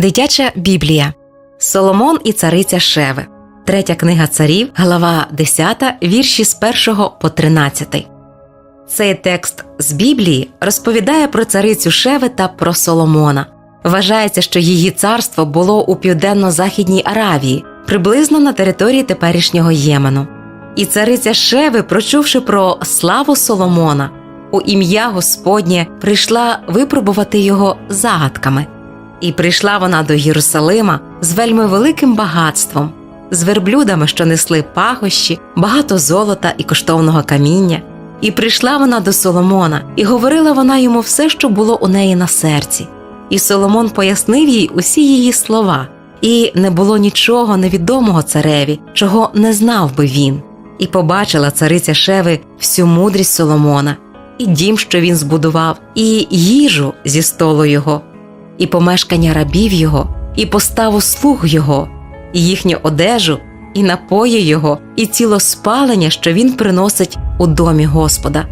Дитяча Біблія Соломон і цариця Шеви. Третя книга царів, глава 10, вірші з 1 по 13. Цей текст з Біблії розповідає про царицю Шеви та про Соломона. Вважається, що її царство було у південно-західній Аравії, приблизно на території теперішнього Ємену. І цариця Шеви, прочувши про славу Соломона, у ім'я Господнє прийшла випробувати його загадками. І прийшла вона до Єрусалима з вельми великим багатством, з верблюдами, що несли пахощі, багато золота і коштовного каміння. І прийшла вона до Соломона, і говорила вона йому все, що було у неї на серці. І Соломон пояснив їй усі її слова, і не було нічого невідомого цареві, чого не знав би він. І побачила цариця Шеви всю мудрість Соломона, і дім, що він збудував, і їжу зі столу його, і помешкання рабів його, і поставу слуг його, і їхню одежу, і напої його, і ціло спалення, що він приносить у домі Господа.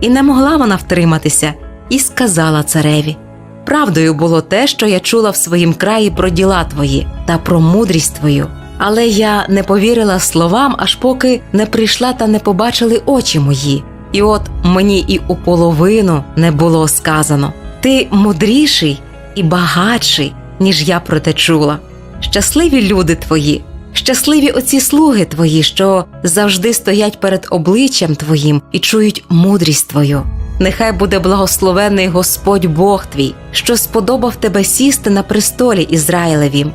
І не могла вона втриматися, і сказала цареві: Правдою було те, що я чула в своїм краї про діла твої та про мудрість твою. Але я не повірила словам, аж поки не прийшла та не побачили очі мої. І от мені і у половину не було сказано: ти мудріший і багатший, ніж я про те чула. Щасливі люди твої, щасливі оці слуги твої, що завжди стоять перед обличчям твоїм і чують мудрість твою. Нехай буде благословений Господь Бог твій, що сподобав тебе сісти на престолі Ізраїлевім.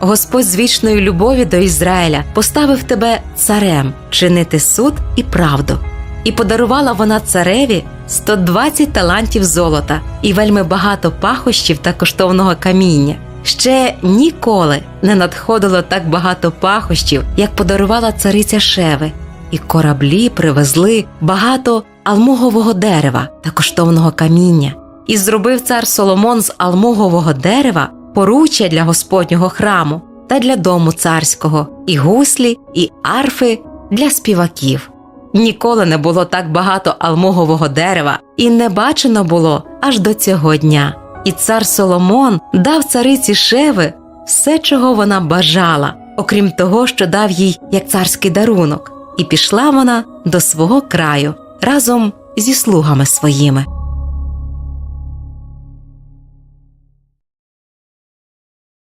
Господь з вічної любові до Ізраїля поставив тебе царем чинити суд і правду. І подарувала вона цареві 120 талантів золота і вельми багато пахощів та коштовного каміння. Ще ніколи не надходило так багато пахощів, як подарувала цариця Шеви, і кораблі привезли багато алмугового дерева та коштовного каміння. І зробив цар Соломон з алмугового дерева поруччя для Господнього храму та для дому царського, і гуслі, і арфи для співаків. Ніколи не було так багато алмогового дерева, і не бачено було аж до цього дня. І цар Соломон дав цариці Шеви все, чого вона бажала, окрім того, що дав їй як царський дарунок, і пішла вона до свого краю разом зі слугами своїми.